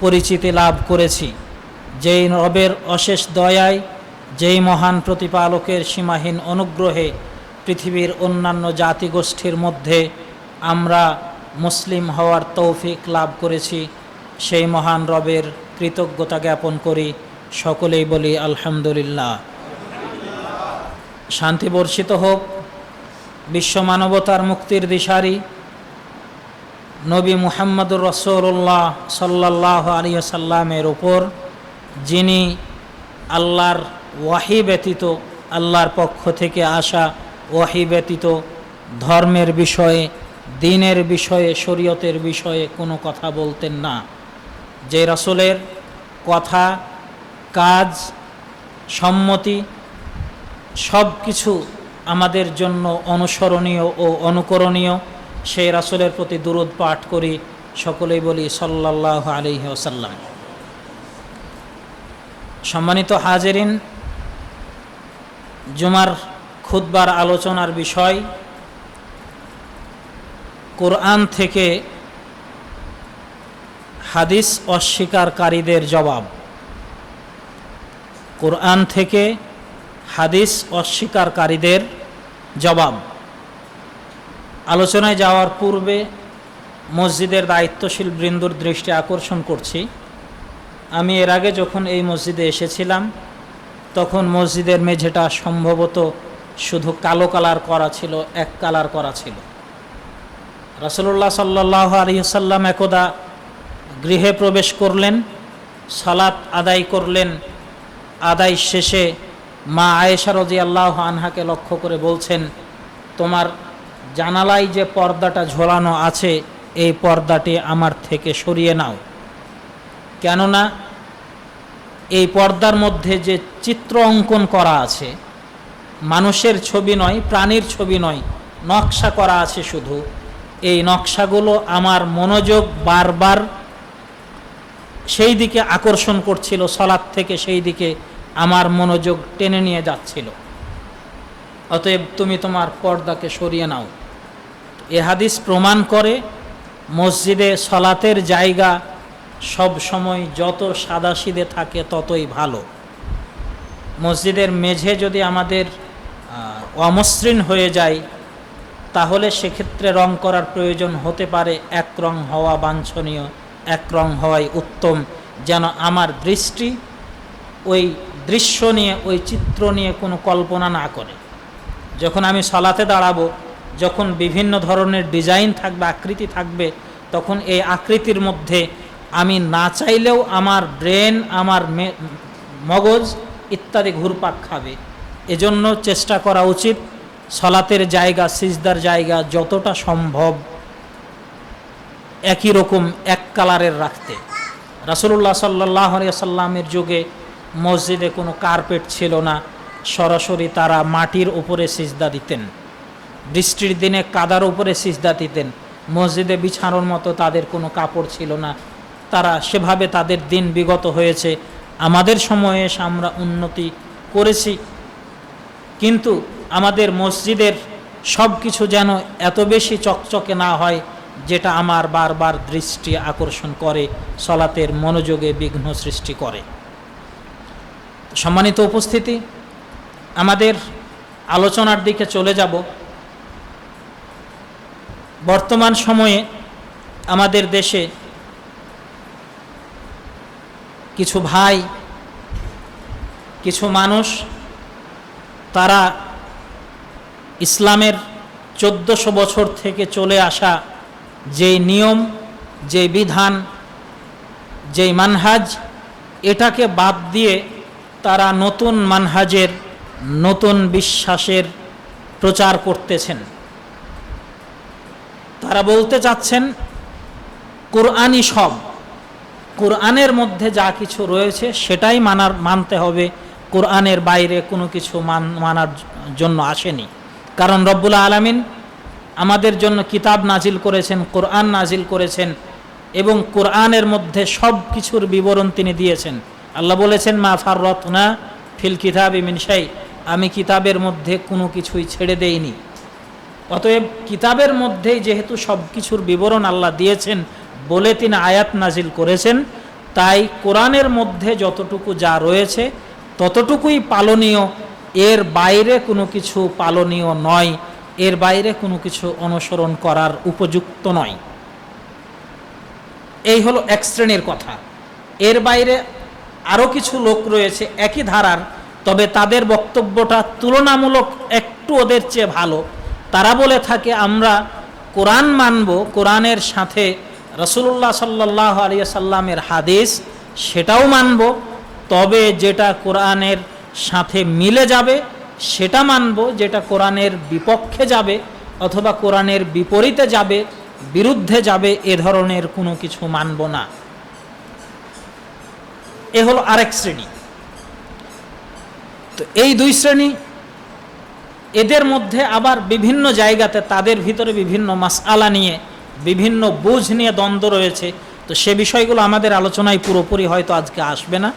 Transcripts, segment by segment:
পরিচিতি লাভ করেছি। যেই রবের অশেষ দয়ায়, যেই মহান প্রতিপালকের সীমাহীন অনুগ্রহে পৃথিবীর অন্যান্য জাতিগোষ্ঠীর মধ্যে আমরা মুসলিম হওয়ার তৌফিক লাভ করেছি, সেই মহান রবের কৃতজ্ঞতা জ্ঞাপন করি, সকলেই বলি আলহামদুলিল্লাহ। শান্তি বর্ষিত হোক, বিশ্ব মানবতার মুক্তির দিশারি নবী মুহাম্মদুর রসৌল্লাহ সাল্লাহ আলিয়াল্লামের ওপর যিনি আল্লাহর ওয়াহি ব্যতীত, আল্লাহর পক্ষ থেকে আসা ওয়াহি ব্যতীত ধর্মের বিষয়ে, দিনের বিষয়ে, শরীয়তের বিষয়ে কোনো কথা বলতেন না। যে রসুলের কথা, কাজ, সম্মতি সব কিছু আমাদের জন্য অনুসরণীয় ও অনুকরণীয়। সেই রাসুলের প্রতি দুরুদ পাঠ করি, সকলেই বলি সাল্লাহ আলহি ওসাল্লাম সম্মানিত হাজেরিন, জুমার খুদ্বার আলোচনার বিষয় কোরআন থেকে হাদিস অস্বীকারীদের জবাব। কোরআন থেকে হাদিস অস্বীকারীদের জবাব। আলোচনায় যাওয়ার পূর্বে মসজিদের দায়িত্বশীল বৃন্দুর দৃষ্টি আকর্ষণ করছি। আমি এর আগে যখন এই মসজিদে এসেছিলাম, তখন মসজিদের মেঝেটা সম্ভবত শুধু কালো কালার করা ছিল, এক কালার করা ছিল। রাসুল্লাহ সাল্লাহ আলহিসাল্লাম একদা গৃহে প্রবেশ করলেন, সালাত আদায় করলেন। আদায় শেষে মা আয়েশা রজি আল্লাহ আনহাকে লক্ষ্য করে বলছেন, তোমার জানালায় যে পর্দাটা ঝোলানো আছে, এই পর্দাটি আমার থেকে সরিয়ে নাও। কেননা, এই পর্দার মধ্যে যে চিত্র অঙ্কন করা আছে, মানুষের ছবি নয়, প্রাণীর ছবি নয়, নকশা করা আছে শুধু। এই নকশাগুলো আমার মনোযোগ বারবার সেই দিকে আকর্ষণ করছিল সলাদ থেকে সেই দিকে আমার মনোযোগ টেনে নিয়ে যাচ্ছিল। অতএব তুমি তোমার পর্দাকে সরিয়ে নাও। এ হাদিস প্রমাণ করে মসজিদে সলাতের জায়গা সব সময় যত সাদাসিদে থাকে ততই ভালো। মসজিদের মেঝে যদি আমাদের অমসৃণ হয়ে যায়, তাহলে সেক্ষেত্রে রং করার প্রয়োজন হতে পারে এক রং হওয়া বাঞ্ছনীয়, এক রং হওয়াই উত্তম। যেন আমার দৃষ্টি ওই দৃশ্য নিয়ে, ওই চিত্র নিয়ে কোনো কল্পনা না করে। যখন আমি সলাতে দাঁড়াবো যখন বিভিন্ন ধরনের ডিজাইন থাকবে, আকৃতি থাকবে, তখন এই আকৃতির মধ্যে আমি না চাইলেও আমার ব্রেন, আমার মগজ ইত্যাদি ঘুরপাক খাবে। এজন্য চেষ্টা করা উচিত, সলাতের জায়গা, সিজদার জায়গা যতটা সম্ভব একই রকম এক কালারের রাখতে। রাসুল্লাহ সাল্লাহ সাল্লামের যুগে মসজিদে কোনো কার্পেট ছিল না, সরাসরি তারা মাটির উপরে সিজদা দিতেন। বৃষ্টির দিনে কাদার উপরে সিজদা দিতেন। মসজিদে বিছানোর মতো তাদের কোনো কাপড় ছিল না। তারা সেভাবে তাদের দিন বিগত হয়েছে। আমাদের সময়ে এসে আমরা উন্নতি করেছি। কিন্তু আমাদের মসজিদের সব কিছু যেন এত বেশি চকচকে না হয়, যেটা আমার বারবার দৃষ্টি আকর্ষণ করে, সলাতের মনোযোগে বিঘ্ন সৃষ্টি করে। সম্মানিত উপস্থিতি, আমাদের আলোচনার দিকে চলে যাব। বর্তমান সময়ে আমাদের দেশে কিছু ভাই, কিছু মানুষ, তারা ইসলামের চোদ্দশো বছর থেকে চলে আসা যেই নিয়ম যে বিধান, যেই মানহাজ, এটাকে বাদ দিয়ে তারা নতুন মানহাজের, নতুন বিশ্বাসের প্রচার করতেছেন। তারা বলতে চাচ্ছেন, কোরআনই সব। কোরআনের মধ্যে যা কিছু রয়েছে সেটাই মানার, মানতে হবে। কোরআনের বাইরে কোনো কিছু মান, মানার জন্য আসেনি। কারণ রব্বুল আলমিন আমাদের জন্য কিতাব নাজিল করেছেন, কোরআন নাজিল করেছেন এবং কোরআনের মধ্যে সব কিছুর বিবরণ তিনি দিয়েছেন। আল্লাহ বলেছেন, মা ফাররত না ফিল কিতাব মিনসাই আমি কিতাবের মধ্যে কোনো কিছুই ছেড়ে দেইনি। অতএব কিতাবের মধ্যেই যেহেতু সব কিছুর বিবরণ আল্লাহ দিয়েছেন, বলে তিনি আয়াত নাজিল করেছেন, তাই কোরআনের মধ্যে যতটুকু যা রয়েছে, ততটুকুই পালনীয়। এর বাইরে কোনো কিছু পালনীয় নয়, এর বাইরে কোনো কিছু অনুসরণ করার উপযুক্ত নয়। এই হলো এক শ্রেণির কথা। এর বাইরে আরও কিছু লোক রয়েছে একই ধারার, তবে তাদের বক্তব্যটা তুলনামূলক একটু ওদের চেয়ে ভালো। তারা বলে থাকে, আমরা কোরআন মানব, কোরআনের সাথে রসুল্লাহ সাল্লাহ আলিয়া সাল্লামের হাদিস সেটাও মানব, তবে যেটা কোরআনের সাথে মিলে যাবে, সেটা মানব, যেটা কোরআনের বিপক্ষে যাবে অথবা কোরআনের বিপরীতে যাবে, বিরুদ্ধে যাবে, এ ধরনের কোনো কিছু মানব না। এ হলো আরেক শ্রেণি। তো এই দুই শ্রেণি এদের মধ্যে আবার বিভিন্ন জায়গাতে তাদের ভিতরে বিভিন্ন মাসআলা নিয়ে বিভিন্ন বুঝ নিয়ে দ্বন্দ্ব রয়েছে। তো সে বিষয়গুলো আমাদের আলোচনায় পুরোপুরি হয়তো আজকে আসবে না।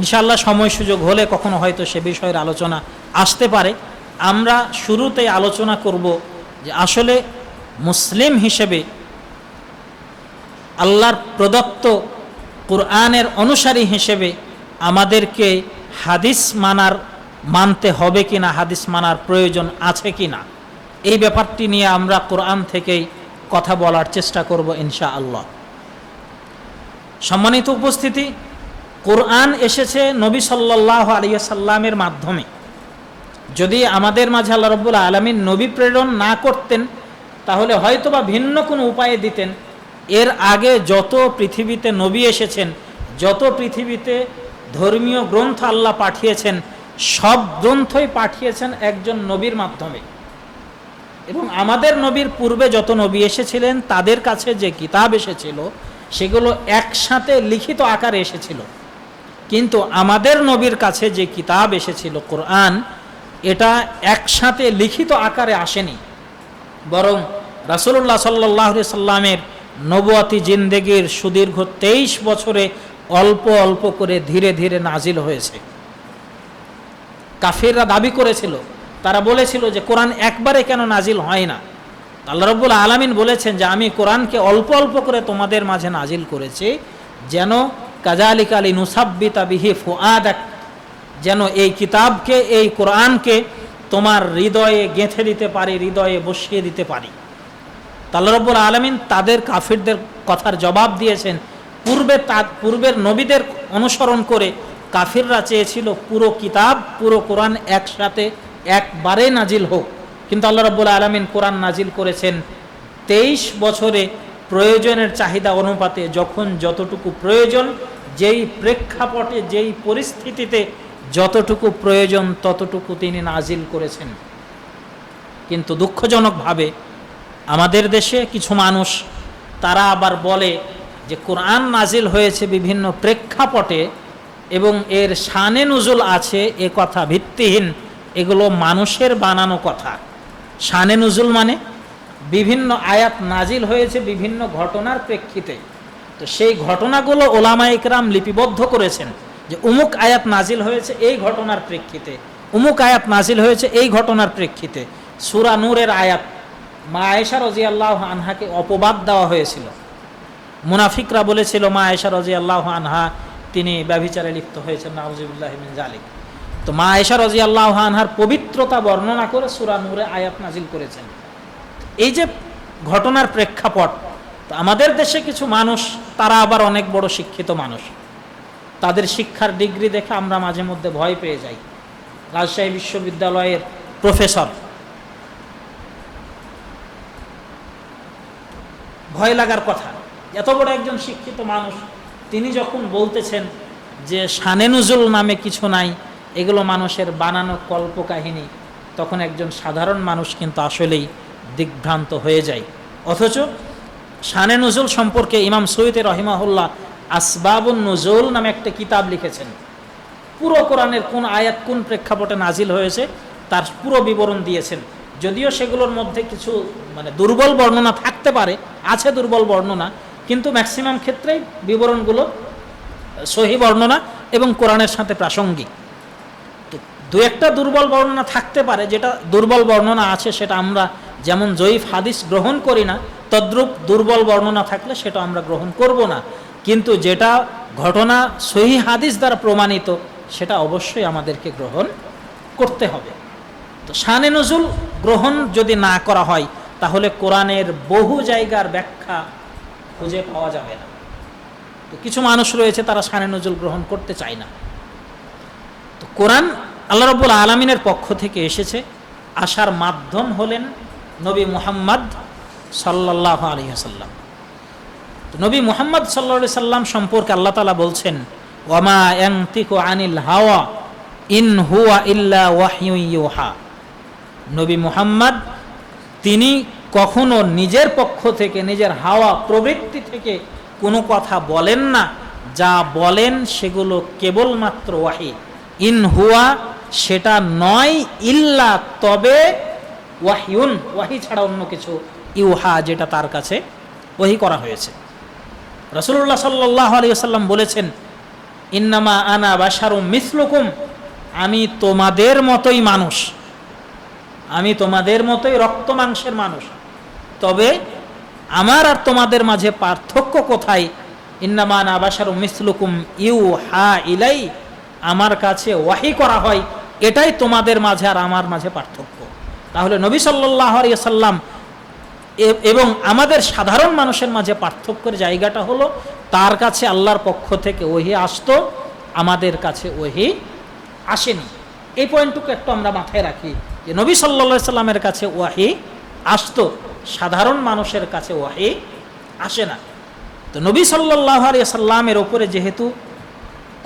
ইনশাল্লাহ সময় সুযোগ হলে কখনো হয়তো সে বিষয়ের আলোচনা আসতে পারে। আমরা শুরুতে আলোচনা করব যে আসলে মুসলিম হিসেবে আল্লাহর প্রদত্ত কোরআনের অনুসারী হিসেবে আমাদেরকে হাদিস মানার মানতে হবে কিনা, হাদিস মানার প্রয়োজন আছে কিনা? এই ব্যাপারটি নিয়ে আমরা কোরআন থেকেই কথা বলার চেষ্টা করব ইনশা আল্লাহ সম্মানিত উপস্থিতি, কোরআন এসেছে নবী সাল্লাহ আলিয়া সাল্লামের মাধ্যমে। যদি আমাদের মাঝে আল্লাহ রব্বুল আলমিন নবী প্রেরণ না করতেন, তাহলে হয়তোবা ভিন্ন কোনো উপায়ে দিতেন। এর আগে যত পৃথিবীতে নবী এসেছেন, যত পৃথিবীতে ধর্মীয় গ্রন্থ আল্লাহ পাঠিয়েছেন সব গ্রন্থই পাঠিয়েছেন একজন নবীর মাধ্যমে। এবং আমাদের নবীর পূর্বে যত নবী এসেছিলেন, তাদের কাছে যে কিতাব এসেছিল, সেগুলো একসাথে লিখিত আকারে এসেছিল। কিন্তু আমাদের নবীর কাছে যে কিতাব এসেছিল, কোরআন, এটা একসাথে লিখিত আকারে আসেনি। বরং রাসুল্লাহ সাল্লাহ সাল্লামের নবুয়াতি জিন্দেগির সুদীর্ঘ তেইশ বছরে অল্প অল্প করে ধীরে ধীরে নাজিল হয়েছে। কাফিররা দাবি করেছিল। তারা বলেছিল যে কোরআন একবারে কেন নাজিল হয় না? আল্লাহ রব্বুল আলমিন বলেছেন যে আমি কোরআনকে অল্প অল্প করে তোমাদের মাঝে নাজিল করেছি, যেন কাজালিক আলী নুসাব্বিতা বিহি ফুয়াদাক যেন এই কিতাবকে, এই কোরআনকে তোমার হৃদয়ে গেঁথে দিতে পারি, হৃদয়ে বসিয়ে দিতে পারি। তাল্লা রব্বুল আলমিন তাদের কাফিরদের কথার জবাব দিয়েছেন। পূর্বে তা, পূর্বের নবীদের অনুসরণ করে কাফিররা চেয়েছিল পুরো কিতাব, পুরো কোরআন একসাথে একবারে নাজিল হোক। কিন্তু আল্লাহ রব্বুল আলমিন কোরআন নাজিল করেছেন। তেইশ বছরে প্রয়োজনের চাহিদা অনুপাতে যখন যতটুকু প্রয়োজন, যেই প্রেক্ষাপটে, যেই পরিস্থিতিতে যতটুকু প্রয়োজন ততটুকু তিনি নাজিল করেছেন। কিন্তু দুঃখজনকভাবে আমাদের দেশে কিছু মানুষ, তারা আবার বলে যে কোরআন নাজিল হয়েছে বিভিন্ন প্রেক্ষাপটে এবং এর শানে নজুল আছে এ কথা ভিত্তিহীন। এগুলো মানুষের বানানো কথা। শানে নজুল মানে বিভিন্ন আয়াত নাজিল হয়েছে বিভিন্ন ঘটনার প্রেক্ষিতে। তো সেই ঘটনাগুলো ওলামা ইকরাম লিপিবদ্ধ করেছেন যে উমুক আয়াত নাজিল হয়েছে এই ঘটনার প্রেক্ষিতে। উমুক আয়াত নাজিল হয়েছে এই ঘটনার প্রেক্ষিতে। সুরা নূরের আয়াত মা আয়েশা রাজি আল্লাহ আনহাকে অপবাদ দেওয়া হয়েছিল। মুনাফিকরা বলেছিল, মা আয়েশা রাজি আল্লাহ আনহা তিনি ব্যভিচারে লিপ্ত হয়েছেন নাউজিবুল্লাহমিন জালিক তো মা আয়েশা রাজি আল্লাহ পবিত্রতা বর্ণনা করে সুরানুরে আয়াত নাজিল করেছেন। এই যে ঘটনার প্রেক্ষাপট আমাদের দেশে কিছু মানুষ, তারা আবার অনেক বড় শিক্ষিত মানুষ। তাদের শিক্ষার ডিগ্রি দেখে আমরা মাঝে মধ্যে ভয় পেয়ে যাই। রাজশাহী বিশ্ববিদ্যালয়ের প্রফেসর। ভয় লাগার কথা। এত বড় একজন শিক্ষিত মানুষ তিনি যখন বলতেছেন যে শানে নজুল নামে কিছু নাই, এগুলো মানুষের বানানো কল্পকাহিনী, তখন একজন সাধারণ মানুষ কিন্তু আসলেই দিগ্ভ্রান্ত হয়ে যায়। অথচ শানে নজুল সম্পর্কে ইমাম সৈয়দ রহিমাহুল্লাহ আসবাবুন নজুল নামে একটা কিতাব লিখেছেন। পুরো কোরআনের কোন আয়াত কোন প্রেক্ষাপটে নাজিল হয়েছে, তার পুরো বিবরণ দিয়েছেন। যদিও সেগুলোর মধ্যে কিছু মানে দুর্বল বর্ণনা থাকতে পারে, আছে দুর্বল বর্ণনা কিন্তু ম্যাক্সিমাম ক্ষেত্রেই বিবরণগুলো সহি বর্ণনা এবং কোরআনের সাথে প্রাসঙ্গিক। তো দু একটা দুর্বল বর্ণনা থাকতে পারে, যেটা দুর্বল বর্ণনা আছে সেটা আমরা যেমন জয়ীফ হাদিস গ্রহণ করি না, তদ্রূপ দুর্বল বর্ণনা থাকলে সেটা আমরা গ্রহণ করব না। কিন্তু যেটা ঘটনা সহি হাদিস দ্বারা প্রমাণিত, সেটা অবশ্যই আমাদেরকে গ্রহণ করতে হবে। তো শানে নজুল গ্রহণ যদি না করা হয়, তাহলে কোরআনের বহু জায়গার ব্যাখ্যা খুঁজে পাওয়া যাবে না। তো কিছু মানুষ রয়েছে তারা সানে নজুল গ্রহণ করতে চায় না। তো কোরআন আল্লাহ রব্বুল আলমিনের পক্ষ থেকে এসেছে, আসার মাধ্যম হলেন নবী মুহাম্মদ সাল্লাহ তো নবী মুহাম্মদ সাল্লা সাল্লাম সম্পর্কে আল্লাহ তালা বলছেন ওয়ামা ইয়াংতিকু আনিল হাওয়া ইন হুয়া ইল্লা ওয়াহিউ ইউহা। নবী মুহাম্মদ, তিনি কখনো নিজের পক্ষ থেকে, নিজের হাওয়া প্রবৃত্তি থেকে কোনো কথা বলেন না। যা বলেন সেগুলো কেবলমাত্র ওয়াহি। ইন হুয়া সেটা নয়, ইল্লা তবে ওয়াহিউন, ওয়াহি ছাড়া অন্য কিছু ইউহা যেটা তার কাছে ওহি করা হয়েছে। রসুল্লাহ সাল্লাহ আলিয়াল্লাম বলেছেন, ইন্নামা আনা বাসারু মিসলুকুম, আমি তোমাদের মতোই মানুষ। আমি তোমাদের মতোই রক্ত মাংসের মানুষ। তবে আমার আর তোমাদের মাঝে পার্থক্য কোথায়? ইন্নামান আবাসার মিসলুকুম ইউ হা ইলাই, আমার কাছে ওয়াহি করা হয়, এটাই তোমাদের মাঝে আর আমার মাঝে পার্থক্য। তাহলে নবী সাল্লাহ সাল্লাম এবং আমাদের সাধারণ মানুষের মাঝে পার্থক্যের জায়গাটা হলো, তার কাছে আল্লাহর পক্ষ থেকে ওহি আসতো, আমাদের কাছে ওহি আসেনি। এই পয়েন্টটুকু একটু আমরা মাথায় রাখি যে নবী সাল্লা সাল্লামের কাছে ওয়াহি আসতো। সাধারণ মানুষের কাছে ওয়াহি আসে না। তো নবী সাল্লাহ আলিয়া সাল্লামের ওপরে যেহেতু